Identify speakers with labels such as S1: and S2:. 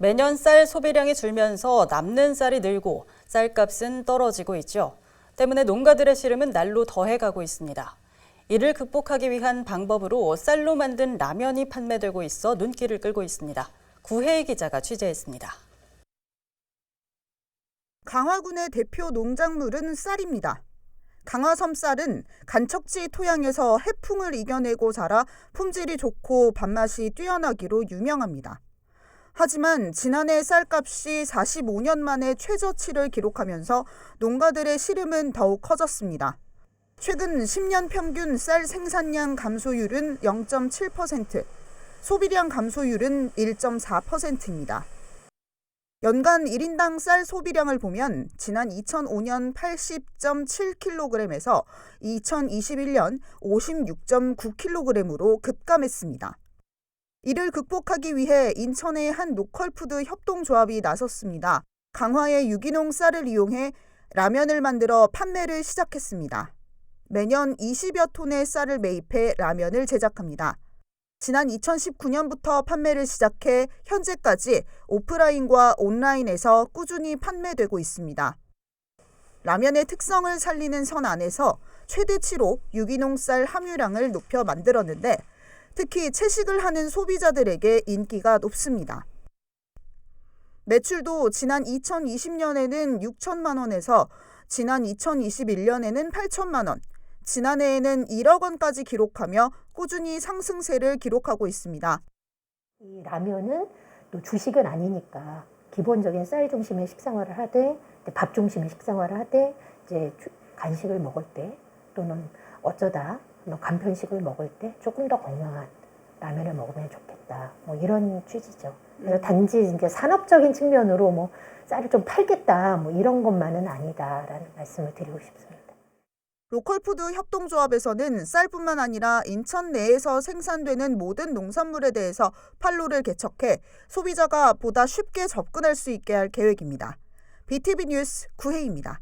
S1: 매년 쌀 소비량이 줄면서 남는 쌀이 늘고 쌀값은 떨어지고 있죠. 때문에 농가들의 시름은 날로 더해가고 있습니다. 이를 극복하기 위한 방법으로 쌀로 만든 라면이 판매되고 있어 눈길을 끌고 있습니다. 구혜희 기자가 취재했습니다.
S2: 강화군의 대표 농작물은 쌀입니다. 강화섬 쌀은 간척지 토양에서 해풍을 이겨내고 자라 품질이 좋고 밥맛이 뛰어나기로 유명합니다. 하지만 지난해 쌀값이 45년 만에 최저치를 기록하면서 농가들의 시름은 더욱 커졌습니다. 최근 10년 평균 쌀 생산량 감소율은 0.7%, 소비량 감소율은 1.4%입니다. 연간 1인당 쌀 소비량을 보면 지난 2005년 80.7kg에서 2021년 56.9kg으로 급감했습니다. 이를 극복하기 위해 인천의 한 로컬푸드 협동조합이 나섰습니다. 강화의 유기농 쌀을 이용해 라면을 만들어 판매를 시작했습니다. 매년 20여 톤의 쌀을 매입해 라면을 제작합니다. 지난 2019년부터 판매를 시작해 현재까지 오프라인과 온라인에서 꾸준히 판매되고 있습니다. 라면의 특성을 살리는 선 안에서 최대치로 유기농 쌀 함유량을 높여 만들었는데 특히 채식을 하는 소비자들에게 인기가 높습니다. 매출도 지난 2020년에는 6천만 원에서 지난 2021년에는 8천만 원, 지난해에는 1억 원까지 기록하며 꾸준히 상승세를 기록하고 있습니다.
S3: 이 라면은 또 주식은 아니니까 기본적인 쌀 중심의 식생활을 하되 밥 중심의 식생활을 하되 이제 주- 간식을 먹을 때 또는 어쩌다 뭐 간편식을 먹을 때 조금 더 건강한 라면을 먹으면 좋겠다. 뭐 이런 취지죠. 그래서 단지 이제 산업적인 측면으로 뭐 쌀을 좀 팔겠다 뭐 이런 것만은 아니다라는 말씀을 드리고 싶습니다.
S2: 로컬푸드 협동조합에서는 쌀뿐만 아니라 인천 내에서 생산되는 모든 농산물에 대해서 판로를 개척해 소비자가 보다 쉽게 접근할 수 있게 할 계획입니다. BTV 뉴스 구혜입니다.